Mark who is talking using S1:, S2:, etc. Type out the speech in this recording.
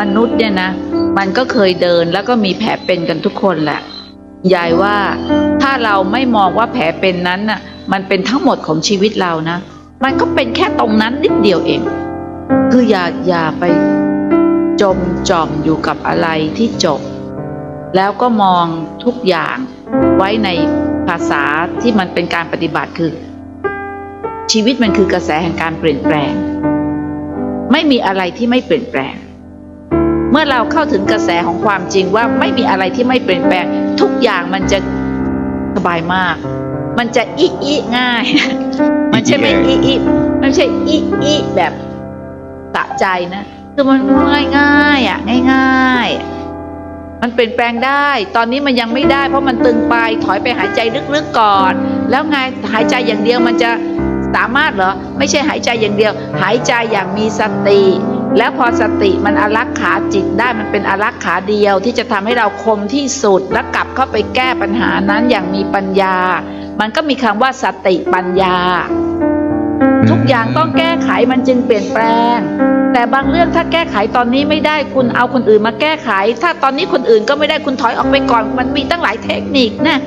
S1: มนุษย์เนี่ยนะ มันก็เคยเดินแล้วก็มีแผลเป็นกันทุกคนแหละยายว่าถ้าเราไม่มองว่าแผลเป็นนั้นน่ะ มันเป็นทั้งหมดของชีวิตเรานะ มันก็เป็นแค่ตรงนั้นนิดเดียวเอง คืออย่าอย่าไปจมจอมอยู่กับอะไรที่จบ แล้วก็มองทุกอย่างไว้ในภาษาที่มันเป็นการปฏิบัติคือ ชีวิตมันคือกระแสแห่งการเปลี่ยนแปลง ไม่มีอะไรที่ไม่เปลี่ยนแปลง เมื่อเราเข้าถึงกระแสของความจริงว่าไม่มีอะไรที่ไม่เปลี่ยนแปลง ทุกอย่างมันจะสบายมาก มันจะอิอิง่าย มันใช่ไม่อิอิมันไม่ใช่อิอิแบบสะใจนะคือมันง่ายง่ายๆอะง่ายๆมันเปลี่ยนแปลงได้ ตอนนี้มันยังไม่ได้เพราะมันตึงไปถอยไปหายใจลึกๆก่อน แล้วไงหายใจอย่างเดียวมันจะสามารถเหรอ ไม่ใช่หายใจอย่างเดียว หายใจอย่างมีสติ แล้วพอสติมันอารักขาจิตได้มันเป็นอารักขาเดียวที่จะทำให้เราคมที่สุด และกลับเข้าไปแก้ปัญหานั้นอย่างมีปัญญา มันก็มีคำว่าสติปัญญา ทุกอย่างต้องแก้ไขมันจึงเปลี่ยนแปลง แต่บางเรื่องถ้าแก้ไขตอนนี้ไม่ได้คุณเอาคนอื่นมาแก้ไข ถ้าตอนนี้คนอื่นก็ไม่ได้คุณถอยออกไปก่อน มันมีตั้งหลายเทคนิคนะ